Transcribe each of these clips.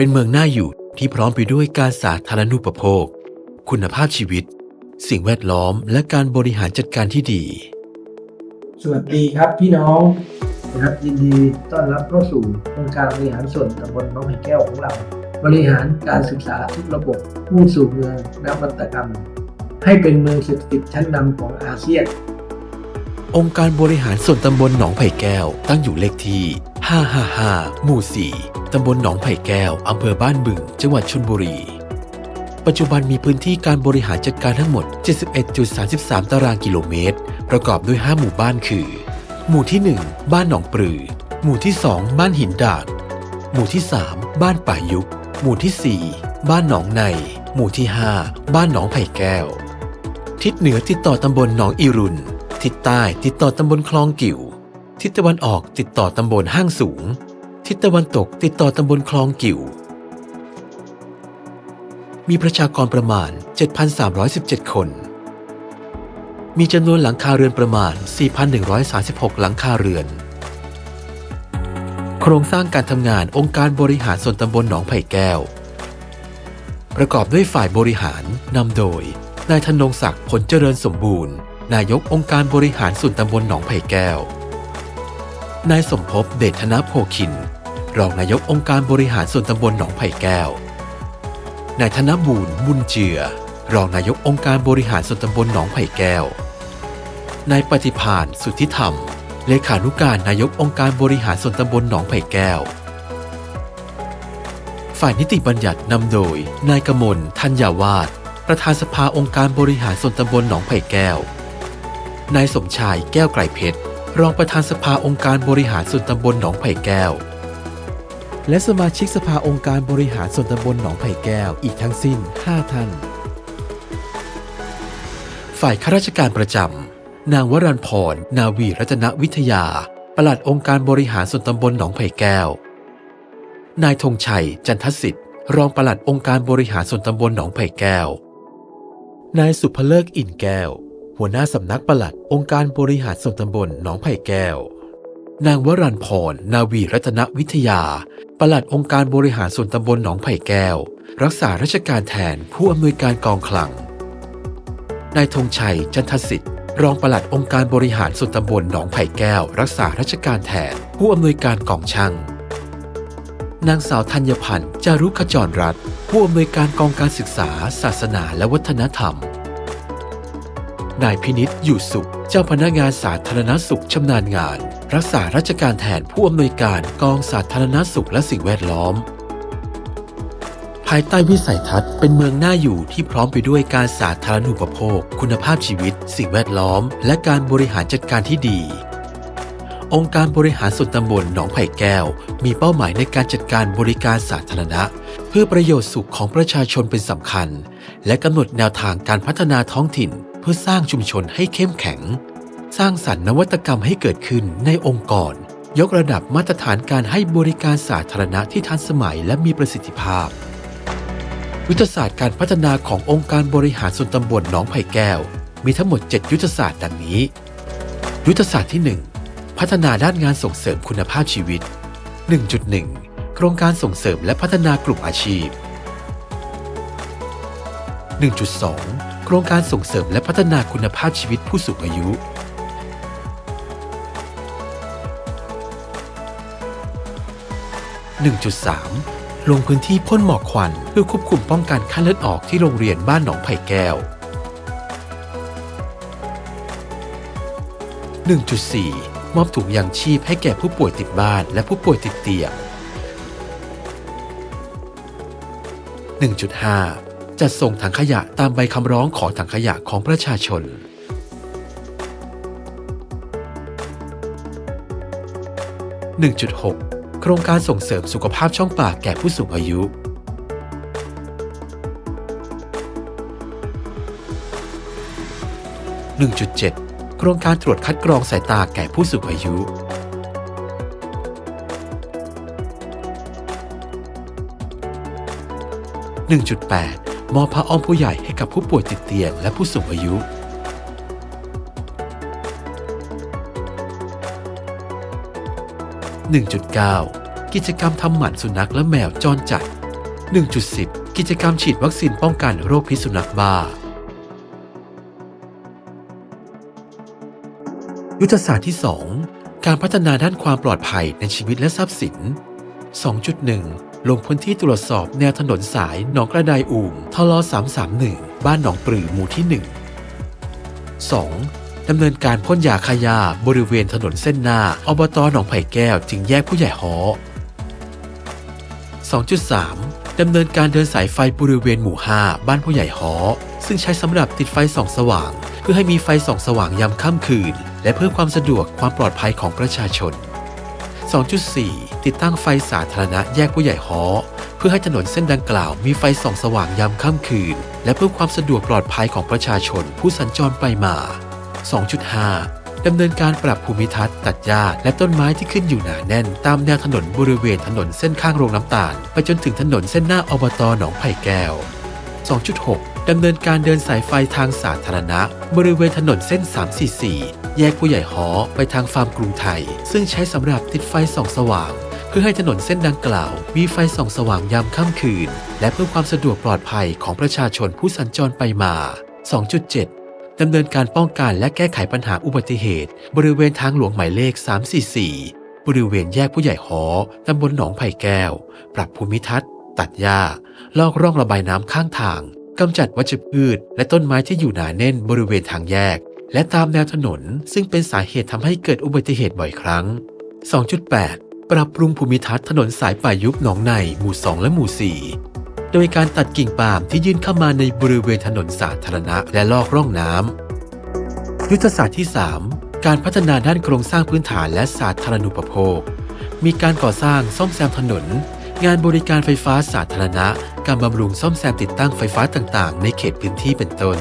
เป็นเมืองน่าอยู่ที่พร้อมไปด้วยการสาธารณูปโภค คุณภาพชีวิต สิ่งแวดล้อม และการบริหารจัดการที่ดี สวัสดีครับพี่น้องนะครับยินดีต้อนรับเข้าสู่องค์การบริหารส่วนตำบลหน้องไผ่แก้วของเรา บริหารการศึกษาทุกระบบมุ่งสู่เมืองนวัตกรรม ให้เป็นเมืองเศรษฐกิจชั้นนำของอาเซียน องค์การบริหารส่วนตำบลหนองไผ่แก้ว ตั้งอยู่เลขที่ 555 หมู่ 4 ตำบลหนองไผ่แก้ว อำเภอบ้านบึง จังหวัดชลบุรี ปัจจุบันมีพื้นที่การบริหารจัดการทั้งหมด 71.33 ตารางกิโลเมตร ประกอบด้วย 5 หมู่บ้านคือ หมู่ที่ 1 บ้านหนองปลือ หมู่ที่ 2 บ้านหินดาด หมู่ที่ 3 บ้านป่ายุก หมู่ที่ 4 บ้านหนองใน หมู่ที่ 5 บ้านหนองไผ่แก้ว ทิศเหนือติดต่อตำบลหนองอีรุน ทิศใต้ติดต่อตำบลคลองกิ่ว ทิศตะวันออกติดต่อตำบลห้างสูง ทิศตะวันตกติดต่อตำบลคลองกิ่ว มีประชากรประมาณ 7,317 คน มีจำนวนหลังคาเรือนประมาณ 4,136 หลังคาเรือน โครงสร้างการทำงานองค์การบริหารส่วนตำบลหนองไผ่แก้ว ประกอบด้วยฝ่ายบริหารนำโดย นายธนงศักดิ์ผลเจริญสมบูรณ์ นายกองค์การบริหารส่วนตำบลหนองไผ่แก้วนายสมภพเดชธนโพคิน รองนายกองค์การบริหารส่วนตำบลหนองไผ่แก้วนายธนบูรณ์บุญเจือ รองนายกองค์การบริหารส่วนตำบลหนองไผ่แก้วนายปฏิพานสุทธิธรรม เลขานุการนายกองค์การบริหารส่วนตำบลหนองไผ่แก้ว ฝ่ายนิติบัญญัตินำโดย นายกมลธัญญาวาสประธานสภาองค์การบริหารส่วนตำบลหนองไผ่แก้ว นายสมชายแก้วไกรเพชร รองประธานสภาองค์การบริหารส่วนตำบลหนองไผ่แก้ว และสมาชิกสภาองค์การบริหารส่วนตำบลหนองไผ่แก้วอีกทั้งสิ้น 5 ท่าน ฝ่ายข้าราชการประจำนางวรันพร นาวีรัตนวิทยา ปลัดองค์การบริหารส่วนตำบลหนองไผ่แก้ว นายธงชัย จันทสิทธิ์ รองปลัดองค์การบริหารส่วนตำบลหนองไผ่แก้วนายสุภเลิกอินแก้ว หัวหน้าสำนักปลัดองค์การบริหารส่วนตำบลหนองไผ่แก้ว นางวรันพร นาวีรัตนวิทยา ปลัดองค์การบริหารส่วนตำบลหนองไผ่แก้ว รักษาราชการแทนผู้อำนวยการกองคลัง นายธงชัย จันทสิทธิ์ รองปลัดองค์การบริหารส่วนตำบลหนองไผ่แก้ว รักษาราชการแทนผู้อำนวยการกองช่าง นางสาวธัญพันธ์ จารุขจรรัตน์ ผู้อำนวยการกองการศึกษา ศาสนาและวัฒนธรรม นายพินิษอยู่สุข เจ้าพนักงานสาธารณสุขชำนาญงาน รักษาราชการแทนผู้อำนวยการกองสาธารณสุขและสิ่งแวดล้อม ภายใต้วิสัยทัศน์เป็นเมืองน่าอยู่ที่พร้อมไปด้วยการสาธารณูปโภค คุณภาพชีวิต สิ่งแวดล้อม และการบริหารจัดการที่ดี องค์การบริหารส่วนตำบลหนองไผ่แก้ว มีเป้าหมายในการจัดการบริการสาธารณะ เพื่อประโยชน์สุขของประชาชนเป็นสำคัญ และกำหนดแนวทางการพัฒนาท้องถิ่น เพื่อสร้างชุมชนให้เข้มแข็ง สร้างสรรค์นวัตกรรมให้เกิดขึ้นในองค์กร ยกระดับมาตรฐานการให้บริการสาธารณะที่ทันสมัยและมีประสิทธิภาพ ยุทธศาสตร์การพัฒนาขององค์การบริหารส่วนตำบลหนองไผ่แก้ว มีทั้งหมด 7 ยุทธศาสตร์ดังนี้ ยุทธศาสตร์ที่ 1 พัฒนาด้านงานส่งเสริมคุณภาพชีวิต 1.1 โครงการส่งเสริมและพัฒนากลุ่มอาชีพ 1.2 โครงการส่งเสริมและพัฒนาคุณภาพชีวิตผู้สูงอายุ 1.3 ลงพื้นที่พ่นหมอกควัน เพื่อควบคุมป้องกันไข้เลือดออกที่โรงเรียนบ้านหนองไผ่แก้ว 1.4 มอบถุงยางชีพให้แก่ผู้ป่วยติดบ้านและผู้ป่วยติดเตียง 1.5 จัดส่งถังขยะตามใบคำร้องขอถังขยะของประชาชน1.6 โครงการส่งเสริมสุขภาพช่องปากแก่ผู้สูงอายุ 1.7 โครงการตรวจคัดกรองสายตาแก่ผู้สูงอายุ 1.8 มอบผ้าอ้อมผู้ใหญ่ให้กับผู้ป่วยติดเตียงและผู้สูงอายุ 1.9 กิจกรรมทำหมันสุนัขและแมวจรจัด 1.10 กิจกรรมฉีดวัคซีนป้องกันโรคพิษสุนัขบ้า ยุทธศาสตร์ที่ 2 การพัฒนาด้านความปลอดภัยในชีวิตและทรัพย์สิน 2.1 ลงพื้นที่ตรวจสอบแนวถนนสายหนองกระไดอู่มทล331 บ้านหนองปรือหมู่ที่ 1 2. ดำเนินการพ่นยาฆ่าหญ้าบริเวณถนนเส้นหน้าอบตหนองไผ่แก้วจึงแยกผู้ใหญ่หอ 2.3 ดำเนินการเดินสายไฟบริเวณหมู่ 5 บ้านผู้ใหญ่หอ ซึ่งใช้สำหรับติดไฟส่องสว่าง เพื่อให้มีไฟส่องสว่างยามค่ำคืน และเพื่อความสะดวกความปลอดภัยของประชาชน 2.4 ติดตั้งไฟสาธารณะแยกผู้ใหญ่หอ เพื่อให้ถนนเส้นดังกล่าวมีไฟส่องสว่างยามค่ำคืน และเพื่อความสะดวกปลอดภัยของประชาชนผู้สัญจรไปมา 2.5 ดำเนินการปรับภูมิทัศน์ตัดหญ้าและต้นไม้ที่ขึ้นอยู่หนาแน่น ตามแนวถนนบริเวณถนนเส้นข้างโรงน้ำตาล ไปจนถึงถนนเส้นหน้าอบตหนองไผ่แก้ว 2.6 ดำเนินการเดินสายไฟทางสาธารณะ บริเวณถนนเส้น 344 แยกผู้ใหญ่หอไปทางฟาร์มกรุงไทย ซึ่งใช้สำหรับติดไฟส่องสว่างเพื่อให้ถนนเส้นดังกล่าว มีไฟส่องสว่างยามค่ำคืน และเพื่อความสะดวกปลอดภัยของประชาชนผู้สัญจรไปมา 2.7 ดำเนินการป้องกันและแก้ไขปัญหาอุบัติเหตุ บริเวณทางหลวงหมายเลข 344 บริเวณแยกผู้ใหญ่หอตำบลหนองไผ่แก้ว ปรับภูมิทัศน์ ตัดหญ้า ลอกร่องระบายน้ำข้างทางกำจัดวัชพืช และต้นไม้ที่อยู่หนาแน่นบริเวณทางแยก และตามแนวถนน ซึ่งเป็นสาเหตุทำให้เกิดอุบัติเหตุบ่อยครั้ง 2.8 ปรับปรุงภูมิทัศน์ถนนสายป่ายุบหนองในหมู่ 2 และหมู่4 โดยการตัดกิ่งปาล์มที่ยื่นเข้ามาในบริเวณถนนสาธารณะและลอกร่องน้ำยุทธศาสตร์ที่ 3 การพัฒนาด้านโครงสร้างพื้นฐานและสาธารณูปโภค มีการก่อสร้างซ่อมแซมถนน งานบริการไฟฟ้าสาธารณะ การบำรุงซ่อมแซมติดตั้งไฟฟ้าต่างๆ ในเขตพื้นที่เป็นต้น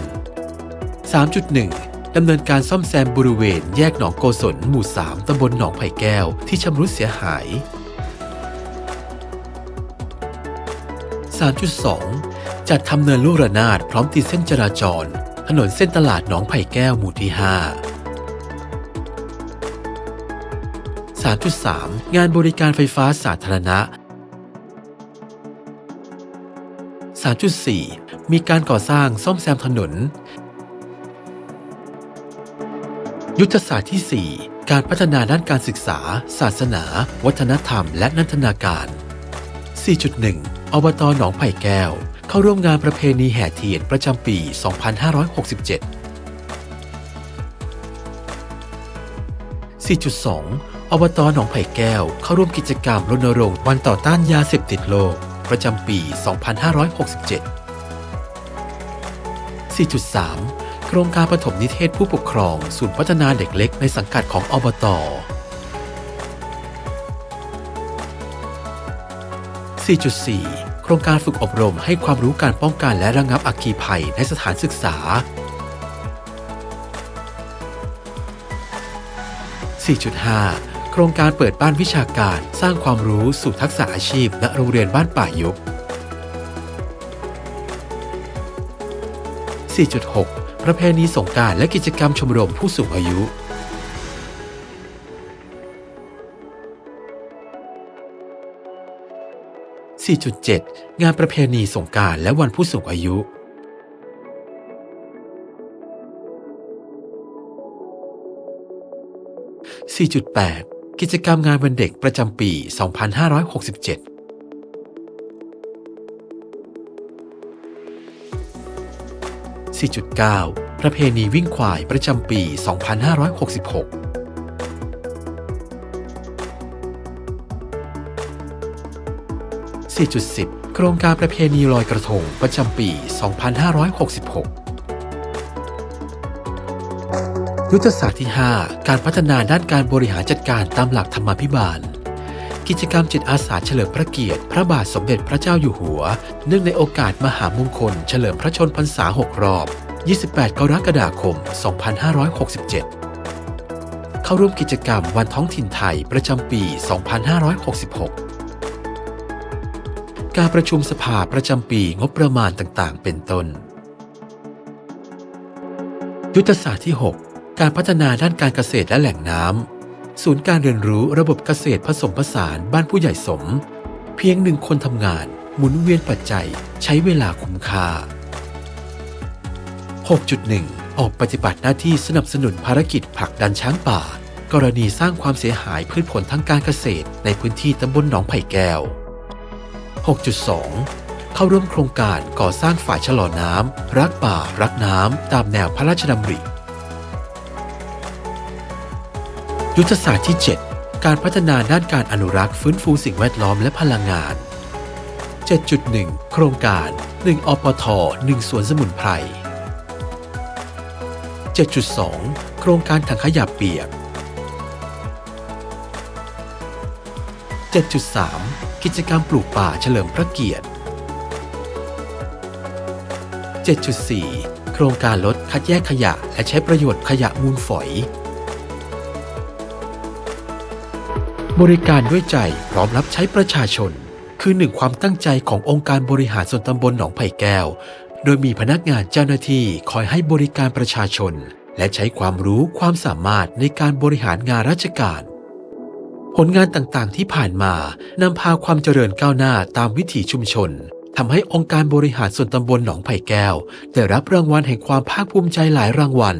3.1ดำเนินการซ่อมแซมบริเวณแยกหนองโกศลหมู่ 3 ตำบลหนองไผ่แก้ว ที่ชำรุดเสียหาย 3.2 จัดทำเนินลูกระนาดพร้อมติดเส้นจราจร ถนนเส้นตลาดหนองไผ่แก้วหมู่ที่ 5 3.3 งานบริการไฟฟ้าสาธารณะ 3.4 มีการก่อสร้างซ่อมแซมถนน ยุทธศาสตร์ที่ 4 การพัฒนาด้านการศึกษา ศาสนา วัฒนธรรม และนันทนาการ 4.1 อบตหนองไผ่แก้ว เข้าร่วมงานประเพณีแห่เทียนประจำปี 2567 4.2 อบตหนองไผ่แก้ว เข้าร่วมกิจกรรมรณรงค์วันต่อต้านยาเสพติดโลก ประจำปี 2567 4.3 โครงการปฐมนิเทศผู้ปกครอง ศูนย์พัฒนาเด็กเล็กในสังกัดของอบต 4.4 โครงการฝึกอบรมให้ความรู้การป้องกันและระงับอัคคีภัยในสถานศึกษา 4.5 โครงการเปิดบ้านวิชาการสร้างความรู้สู่ทักษะอาชีพณโรงเรียนบ้านป่ายุบ4.6 ประเพณีสงการและกิจกรรมชมรมผู้สูงอายุ 4.7 4.7 งานประเพณีสงการและวันผู้สูงอายุ 4.8 กิจกรรมงานวันเด็กประจำปี 2567 4.9 ประเพณีวิ่งควายประจำปี 2566 4.10 โครงการประเพณีลอยกระทงประจำปี 2566 ยุทธศาสตร์ที่ 5 การพัฒนาด้านการบริหารจัดการตามหลักธรรมาภิบาล กิจกรรมจิตอาสาเฉลิมพระเกียรติ พระบาทสมเด็จพระเจ้าอยู่หัว เนื่องในโอกาสมหามงคล เฉลิมพระชนพรรษา 6 รอบ 28 กรกฎาคม 2567เข้าร่วมกิจกรรมวันท้องถิ่นไทยประจำปี 2566 การประชุมสภาประจำปีงบประมาณต่างๆ เป็นต้น ยุทธศาสตร์ที่ 6 การพัฒนาด้านการเกษตรและแหล่งน้ำศูนย์การเรียนรู้ระบบเกษตรผสมผสานบ้านผู้ใหญ่สม เพียงหนึ่งคนทำงาน หมุนเวียนปัจจัย ใช้เวลาคุ้มค่า 6.1 ออกปฏิบัติหน้าที่สนับสนุนภารกิจผลักดันช้างป่า กรณีสร้างความเสียหายพืชผลทางการเกษตรในพื้นที่ตำบลหนองไผ่แก้ว 6.2 เข้าร่วมโครงการก่อสร้างฝ่ายชะลอน้ำ รักป่า รักน้ำ ตามแนวพระราชดำริ ยุทธศาสตร์ที่ 7 การพัฒนาด้านการอนุรักษ์ฟื้นฟูสิ่งแวดล้อมและพลังงาน 7.1 โครงการ 1 อปท 1 สวนสมุนไพร 7.2 โครงการถังขยะเปียก 7.3 กิจกรรมปลูกป่าเฉลิมพระเกียรติ 7.4 โครงการลดคัดแยกขยะ และใช้ประโยชน์ขยะมูลฝอย บริการด้วยใจพร้อมรับใช้ประชาชน คือหนึ่งความตั้งใจขององค์การบริหารส่วนตำบลหนองไผ่แก้ว โดยมีพนักงานเจ้าหน้าที่คอยให้บริการประชาชน และใช้ความรู้ความสามารถในการบริหารงานราชการ ผลงานต่างๆ ที่ผ่านมานำพาความเจริญก้าวหน้าตามวิถีชุมชนทำให้องค์การบริหารส่วนตำบลหนองไผ่แก้ว ได้รับรางวัลแห่งความภาคภูมิใจหลายรางวัล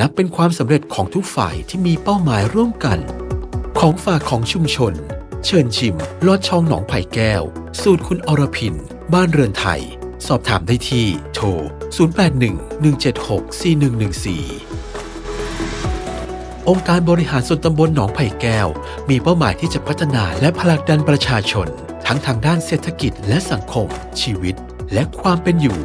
นับเป็นความสำเร็จของทุกฝ่ายที่มีเป้าหมายร่วมกัน ของฝากของชุมชน เชิญชิม ลอดช่องหนองไผ่แก้ว สูตรคุณอรพิน บ้านเรือนไทย สอบถามได้ที่ โทร 0811764114 องค์การบริหารส่วนตำบลหนองไผ่แก้ว มีเป้าหมายที่จะพัฒนาและผลักดันประชาชน ทั้งทางด้านเศรษฐกิจและสังคม ชีวิต และความเป็นอยู่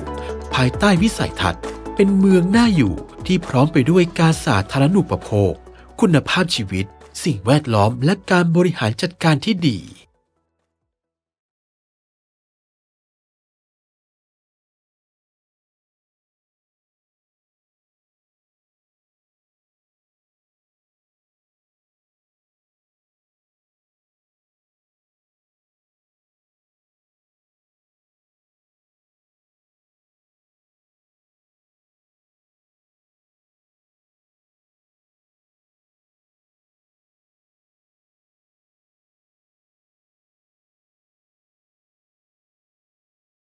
ภายใต้วิสัยทัศน์ เป็นเมืองน่าอยู่ที่พร้อมไปด้วยการสาธารณูปโภค คุณภาพชีวิต สิ่งแวดล้อมและการบริหารจัดการที่ดี